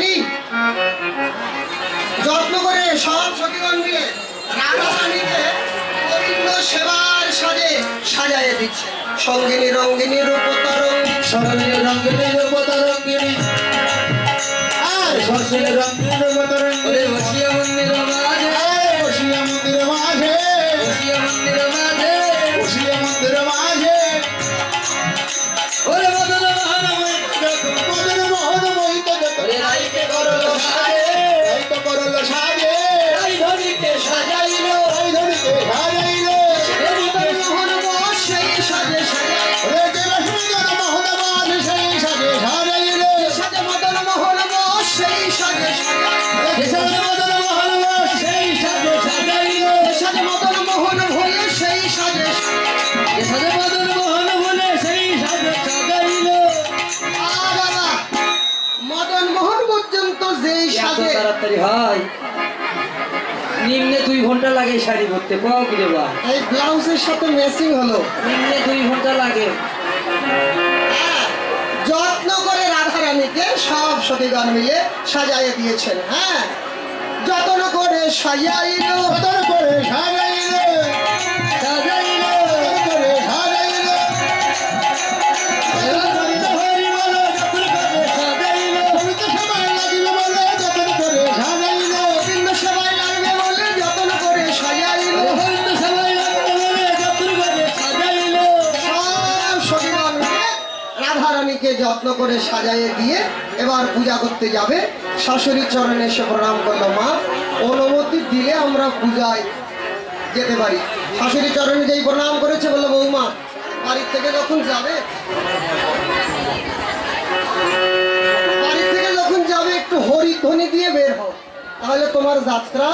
রানী যত্ন করে সব সতীগণ মিলে সেবার সাজে সাজায় দিচ্ছে। সঙ্গিনী, রঙ্গিনী রূপ সরণী রঙ্গিনী, রূপতরঙ্গিনী। রঙ্গিনী আর রঙ্গিনী রূপতা লাগে শাড়ি পরতে? পাও কি রে বা? এই ব্লাউজের সাথে ম্যাচিং হলো। নিম্নে দুই ঘণ্টা লাগে। হ্যাঁ, যত্ন করে রাধা রানীকে সব সতীগণ মিলে সাজাইয়ে দিয়েছেন হ্যাঁ। যত্ন করে সাজাইল যত্ন করে সাজাইল। যত্ন করে সাজাইয়ে দিয়ে এবার পূজা করতে যাবে। শাশুড়ির চরণে এসে প্রণাম করল মা। অনুমতি দিলে আমরা পূজায় যেতে পারি। শাশুড়ি চরণে যেই প্রণাম করেছে বলল বৌমা বাড়ির থেকে যখন যাবে বাড়ির থেকে যখন যাবে একটু হরিধ্বনি দিয়ে বের হও। তাহলে তোমার যাত্রা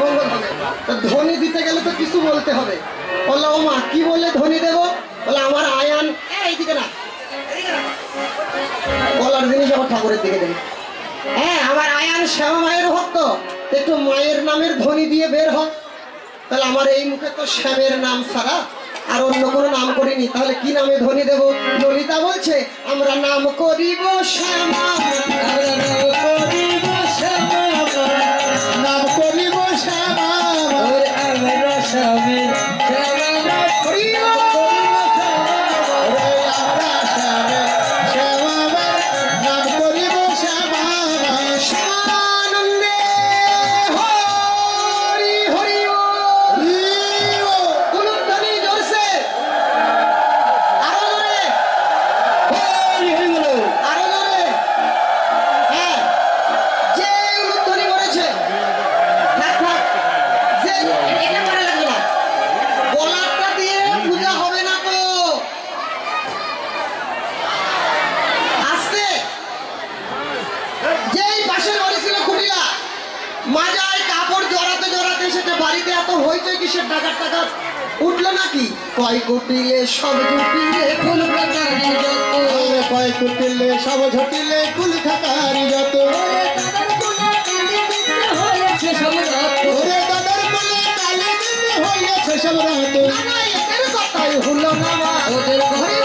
মঙ্গল ধ্বনি দিতে গেলে তো কিছু বলতে হবে। বলল মা কি বলে ধ্বনি দেবো? বলে আমার আয়ান এই, এইদিকে না বলার জিনিস আমার ঠাকুরের দিকে দেন হ্যাঁ আমার আয়ান শ্যামা মায়ের ভক্ত। একটু মায়ের নামের ধ্বনি দিয়ে বের হয়। তাহলে আমার এই মুখে তো শ্যামের নাম ছাড়া আর অন্য কোনো নাম করিনি। তাহলে কি নামে ধ্বনি দেব? ললিতা বলছে, আমরা নাম করিব শ্যামা মাজায় কাপড় জড়াতে জড়াতে সেটা বাড়িতে এত হইচই কিসের টাকার টাকা? উঠল নাকি? কয় কুটিলে সব জুটিলে ফুল যত কয় কুটিলে সব ঝটিলে ফুল খাতারি যত হইয়াছে সব রাত কথাই হলো না ওদের ঘরে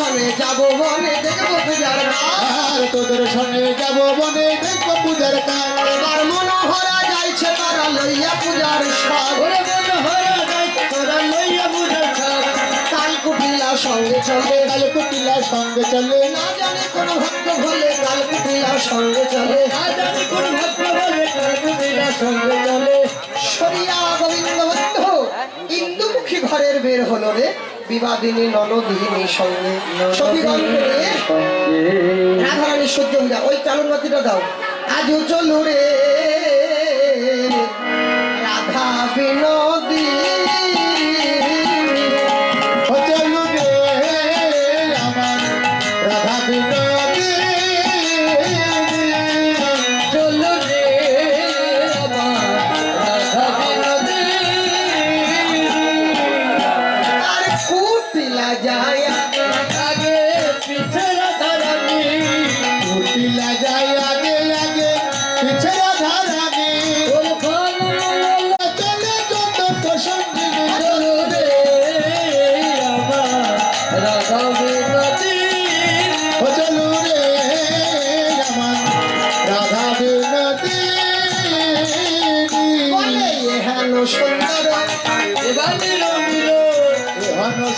সঙ্গে যাব বনে দেখব পূজার গান। তোদের সঙ্গে যাব বনে দেখব পূজার কাজ এবার মনোহরা যাইছে তারা লইয়া পূজার লইয়া বুঝার কাল কুটিলা সঙ্গে চলে কাল সঙ্গে চলে না জানে কোন ভক্ত ভোলে কাল কুটিলা সঙ্গে চলে। না জানি কোন ভক্ত বলে কাকুবিরা সঙ্গে চলে। সরিয়া গোবিন্দ বন্ধু ইন্দুমুখী ঘরের বের হলো রে। বিবাদিনী ননদিনী সঙ্গে। সতীগণকে নিয়ে রাধারানী সহ্য হয়ে ওই চালন বাতিটা দাও। আজও চলু রে।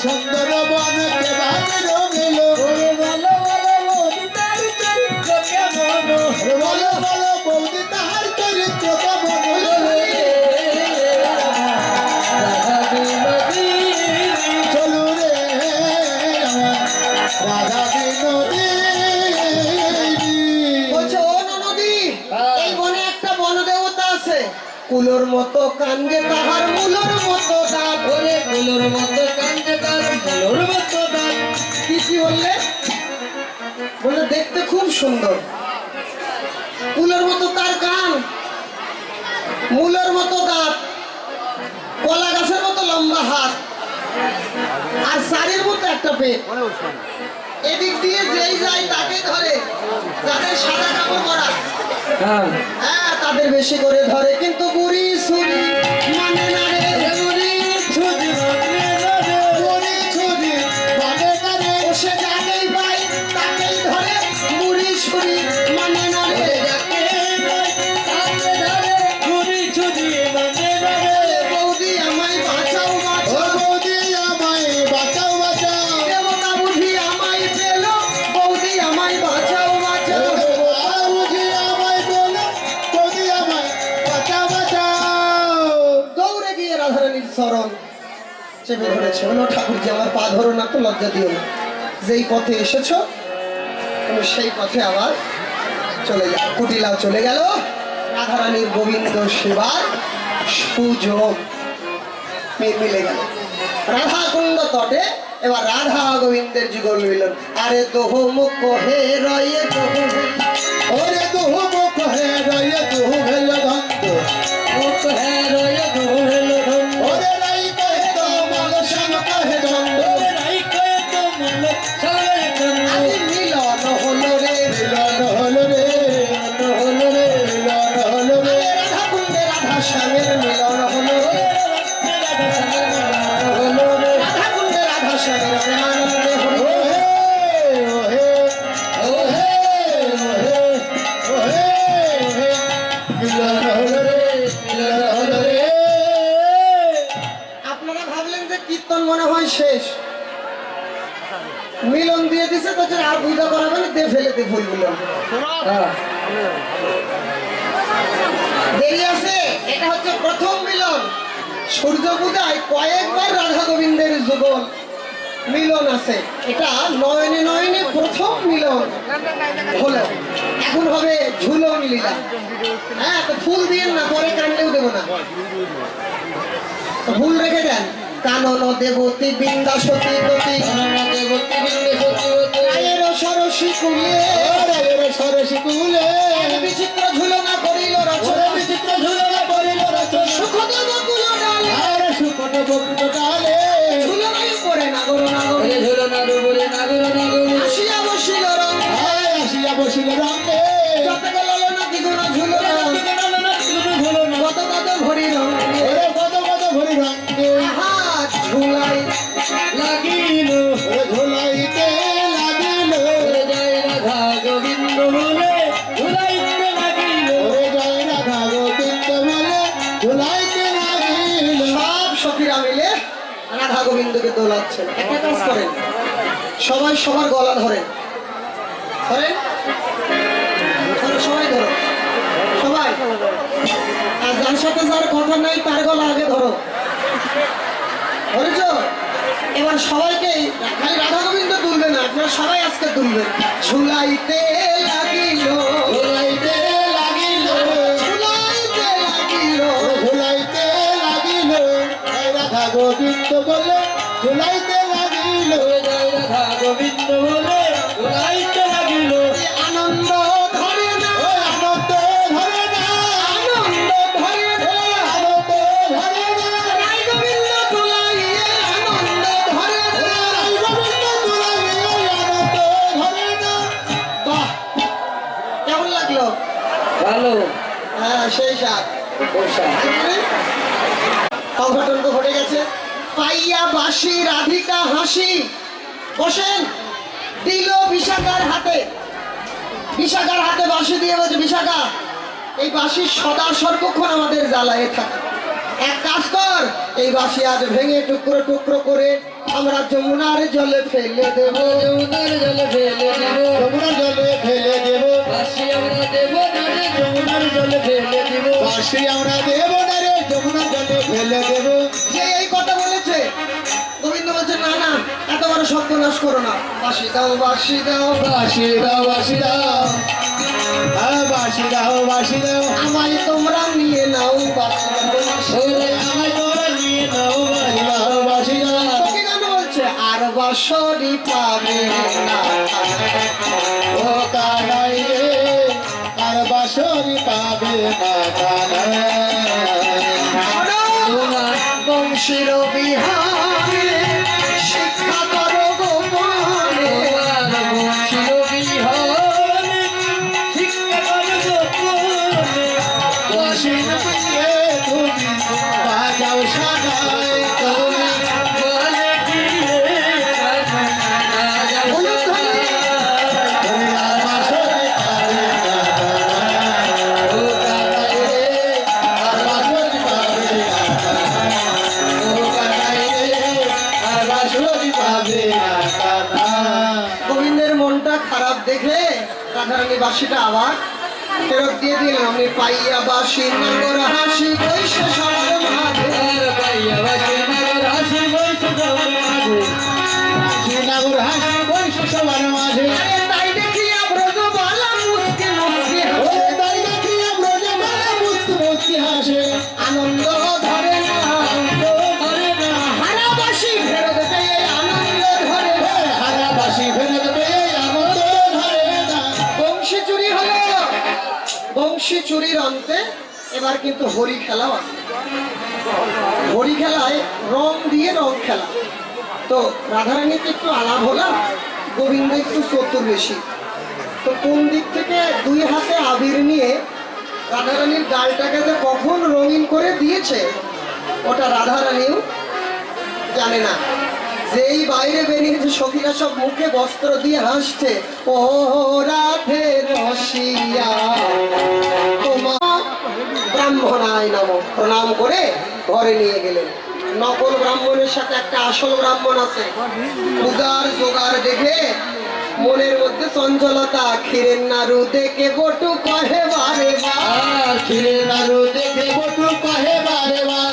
সুন্দর বন কেবারে রঙিল বলো বলো বৌদি তাহার চরিত্র চলু রে কুলোর মতো কান্দে তাহার মুলোর মতো সুন্দর। কুলোর মতো তার কান মূলের মতো দাঁত কলা গাছের মতো লম্বা হাত আর শাড়ির মতো একটা পেট। এদিক দিয়ে যেই যায় তাকে ধরে যাদের সাদা কাপড় পরা। হ্যাঁ। হ্যাঁ তাদের বেশি করে ধরে কিন্তু বুড়ি সুরি হলো ঠাকুরজি, আমার পা ধরো না তো, লজ্জা দিও না। যেই পথে এসেছ, তুমি সেই পথে আবার চলে যাও। কুটিলাও চলে গেল। রাধারানীর গোবিন্দ সেবার সুযোগ মিলে গেল। রাধা কুণ্ড তটে, এবার রাধা গোবিন্দের যুগল মিলন আরে দোহ মুখ, হে রয়ে দোহ ওরে তুহু আপনারা ভাবলেন যে কীর্তন মনে হয় শেষ। মিলন দিয়ে দিছে, তো আর পূজা করাবে না দিয়ে ফেলে দিয়ে ভুলগুলো হ্যাঁ। দেরি আছে, এটা হচ্ছে প্রথম মিলন। সূর্য পূজায় কয়েকবার রাধা গোবিন্দের যুগল। মিলন আছে। এটা নয়নে নয়নে প্রথম মিলন হলো। এখন হবে ঝুলো লীলা। হ্যাঁ তো ফুল দিয়ে না, পরে কানলেও দেবো না। ফুল রেখে দেন। কানন দেবতী বৃন্দা সতী দেবতী সবাই সবার গলা ধরেন? সবাই? আর যার সাথে যার কথা নাই, তার গলা আগে ধরো। ধরেছ? এবার সবাইকে খালি রাধা গোবিন্দ তুলবে না, আপনারা সবাই আজকে তুলবেন। ঝুলাইতে লাগিল। গোবিন্দ বলে ঝুলাইতে লাগিল। জয় রাধা গোবিন্দ বলে ঝুলাইতে লাগিল। আনন্দ ধরে না। আনন্দ ধরে না। আনন্দ ধরে না। আনন্দ ধরে না। রাই গোবিন্দ তুলাইয়ে আনন্দ ধরে না। ওই গোবিন্দ দুলাইয়ে আনন্দ ধরে না। বাহ! কেমন লাগল? ভালো। হ্যাঁ সেই অঘটন বাসি রাধিকা হাসি। বসেন। দিল বিশাখার হাতে। বিশাখার হাতে বাসি দিয়ে বলছে, বিশাখা, এই বাসি সদা সর্বক্ষণ আমাদের জ্বালায় থাকে। এক কাজ কর, এই বাসি আজ ভেঙে টুকরো টুকরো করে আমরা যমুনার জলে ফেলে দেব, যমুনার জলে ফেলে দেব, যমুনার জলে ফেলে দেব। বাসি আমরা দেব না রে, যমুনার জলে ফেলে দেব। বাঁশি আমরা দেব না রে, যমুনার জলে ফেলে দেব। যে এই কথা এত সর্বনাশ করো না। বাসি দাও বাসি দাও বাঁশি দাও বাঁশি দাও। হ্যাঁ বাঁশি দাও বাঁশি দাও। আমায় তোমরা নিয়ে নাও বাসি বাসি। আমায় তোরা নিয়ে নাও বাঁশি দাও বাঁশি দাও। বলছে? আর বাসরি পাবে না। ও কানাই রে আর বাঁশরি পাবে না কানাই। বংশীর পাবে না গোবিন্দের মনটা খারাপ দেখে রাধারানী বাসিটা আবার ফেরত দিয়ে দিলেন আমি পাইয়া বাসি নগর হাসি মাঝে। পাইয়া বাসে নগর হাসি বইছে তোমার মাঝে। শ্রীনগর হাসি বৈশ সবার মাঝে। চুরির অন্তে এবার কিন্তু হরি খেলাও আছে। হরি খেলায় রং দিয়ে রং খেলা। তো রাধারানীতে একটু আলাপ হলাম গোবিন্দ একটু চতুর বেশি তো কোন দিক থেকে দুই হাতে আবির নিয়ে রাধারানীর গালটাকে যে কখন রঙিন করে দিয়েছে, ওটা রাধারানীও জানে না। যেই বাইরে বেরিয়েছে সখীরা সব মুখে বস্ত্র দিয়ে হাসছে ও রাধে প্রণাম করে ঘরে নিয়ে গেলেন। নকল ব্রাহ্মণের সাথে একটা আসল ব্রাহ্মণ আছে। পূজার জোগাড় দেখে মনের মধ্যে চঞ্চলতা, ক্ষীরের নাড়ু দেখে বটু কহে বারে বা খিরে নাড়ু দেখে বটু কহে বারে বার।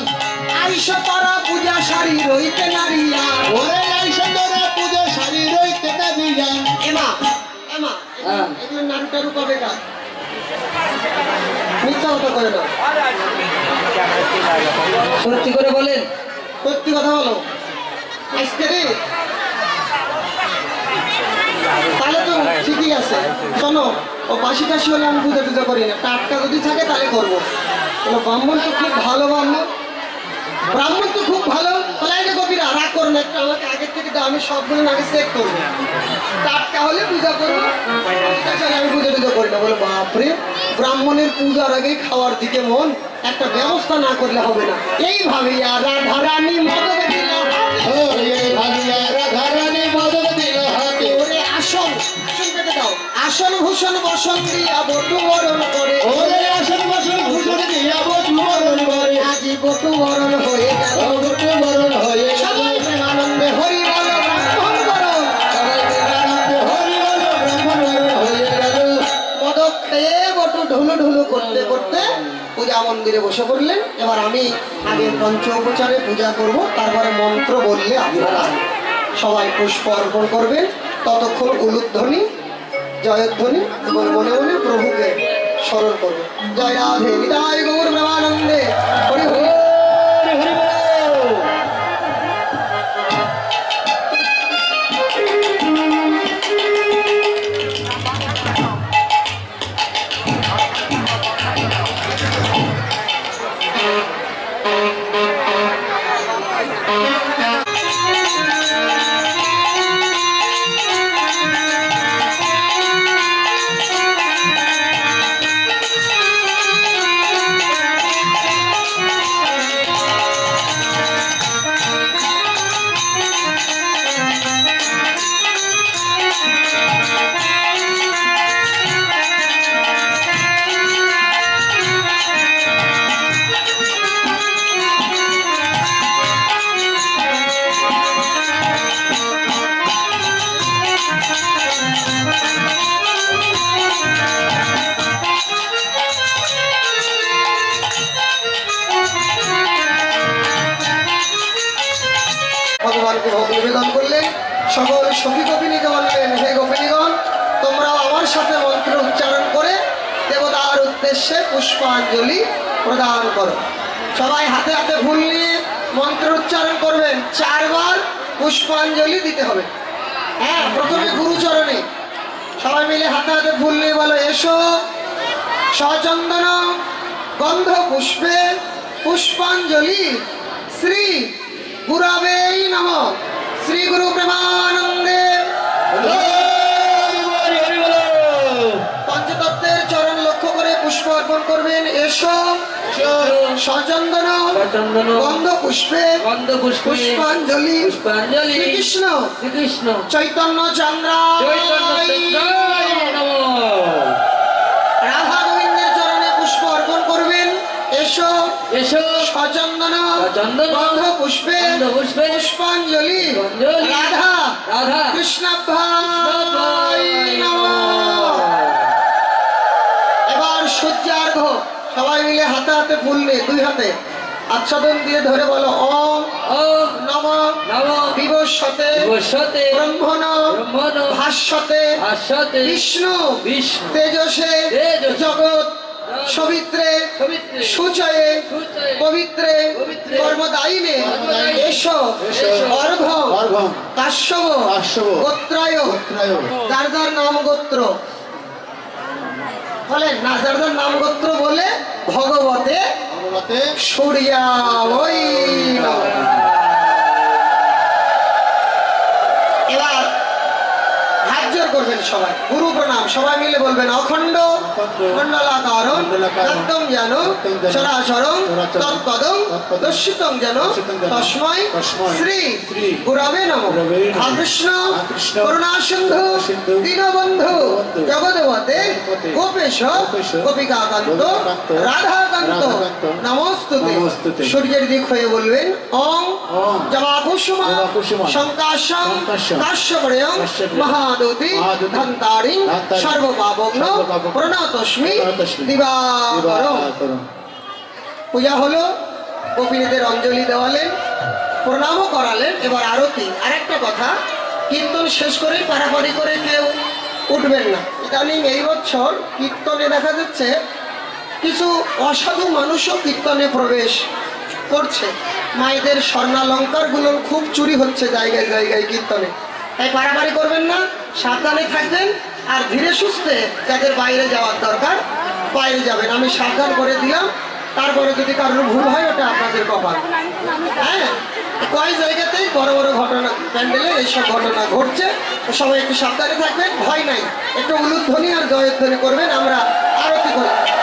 আইসো তারা পূজা শাড়ি রইতে নারিয়া। ওরে আইসা তোরা পুজো শাড়ি রইতে না দিয়া এমা এমা হ্যাঁ। এগুলো কবে কাজ মিথ্যা কথা করে না। সত্যি করে বলেন। সত্যি কথা বলো। আজকে রে? তাহলে তো ঠিকই আছে। শোনো ও বাসি টাসি হলে আমি পুজো টুজো করি না। টাটকা যদি থাকে তাহলে করব। ব্রাহ্মণ তো খুব ভালো ব্রাহ্মণ ব্রাহ্মণ তো খুব ভালো তাহলে এই যে কবিরা রাগ করো না একটু দাও আমি সবগুলো আগে চেক করব টাটকা হলে পূজা করব তাছাড়া আমি পুজো টুজো করি না। বলে বাপরে ব্রাহ্মণের পূজার আগে খাওয়ার দিকে মন একটা ব্যবস্থা না করলে হবে না। এইভাবে রাধা রানী দিল আসন আসন ভূষণ বসন দিয়া বটু বরণ করে। ওরে আসন বসন ভূষণ দিয়া বটু বরণ করে। আজি বটু বরণ হয়ে গেল। করতে করতে পূজা মন্দিরে বসে পড়লেন। এবার আমি আগে পঞ্চ উপচারে পূজা করব, তারপরে মন্ত্র বললে আপনারা সবাই পুষ্প অর্পণ করবেন। ততক্ষণ উলুধ্বনি, জয়ধ্বনি এবং মনে মনে প্রভুকে স্মরণ করবেন। জয় রাধে বিদায় গৌর প্রেমানন্দে হরি হরি। পুষ্পাঞ্জলি প্রদান করো। সবাই হাতে হাতে ফুল নিয়ে মন্ত্র উচ্চারণ করবেন চারবার পুষ্পাঞ্জলি দিতে হবে। হ্যাঁ প্রথমে গুরুচরণে। সবাই মিলে হাতে হাতে ফুল নিয়ে বলো, এসো, সচন্দন গন্ধ পুষ্পে পুষ্পাঞ্জলি শ্রী গুরাবে নম। শ্রী গুরু প্রেমানন্দে করবেন এসো সচন্দন গন্ধ পুষ্পে গন্ধ পুষ্পে পুষ্পাঞ্জলি পুষ্পাঞ্জলি শ্রীকৃষ্ণ শ্রীকৃষ্ণ চৈতন্য চন্দ্র। রাধা গোবিন্দের চরণে পুষ্প অর্পণ করবেন। এসো এসো সচন্দন সচন্দন গন্ধ পুষ্পে পুষ্পে পুষ্পাঞ্জলি রাধা রাধা কৃষ্ণাভাই সবাই মিলে হাতে হাতে ফুল নিয়ে দুই হাতে। আচ্ছাদন দিয়ে ধরে বলো ওম নম নম বিবস্বতে বসতে ব্রহ্মণ ব্রহ্মণ ভাস্বতে ভাস্বতে বিষ্ণু বিষ্ণু তেজসে জগৎ সবিত্রে সুচয়ে পবিত্রে কর্মদায়িনে এসো অর্ঘ গোত্রায় গোত্রায় যার যার নাম গোত্র বলেন নাজারদার নাম গোত্র বলে ভগবতে ভগবতে সূর্যা ওই করবেন সবাই। গুরু প্রণাম সবাই মিলে বলবেন অখণ্ড তত্ত্বম যেন যেন, তৎপদং দর্শিতং শ্রী গুরবে নম। কৃষ্ণ করুণা সিন্ধু দীনবন্ধু জগদেবতে গোপেশ গোপিকাকান্ত রাধাকান্ত নমস্তুতে। সূর্যের দিক হয়ে বলবেন ওম জবা কুসুমা শঙ্কাশং মহাদুতি, ধন্তারিং সর্বপাবগ্ন প্রণতস্মি পূজা হলো গোপিনীদের অঞ্জলি দেওয়ালেন প্রণামও করালেন এবার আরতি। আরেকটা কথা কীর্তন শেষ করে পারাপারি করে কেউ উঠবেন না। ইদানিং এই বছর কীর্তনে দেখা যাচ্ছে কিছু অসাধু মানুষও কীর্তনে প্রবেশ করছে। মায়েদের স্বর্ণালঙ্কারগুলো খুব চুরি হচ্ছে জায়গায় জায়গায় কীর্তনে। তাই পারাপারি করবেন না সাবধানে থাকবেন আর ধীরে সুস্থে যাদের বাইরে যাওয়ার দরকার, বাইরে যাবেন। আমি সাবধান করে দিলাম। তারপরে যদি কারোর ভুল হয়, ওটা আপনাদের কপাল। হ্যাঁ? কয় জায়গাতেই বড় বড় ঘটনা, প্যান্ডেলে এইসব ঘটনা ঘটছে। সবাই একটু সাবধানে থাকবেন। ভয় নাই। একটু উলুধ্বনি আর জয়ধ্বনি করবেন। আমরা আরতি করি।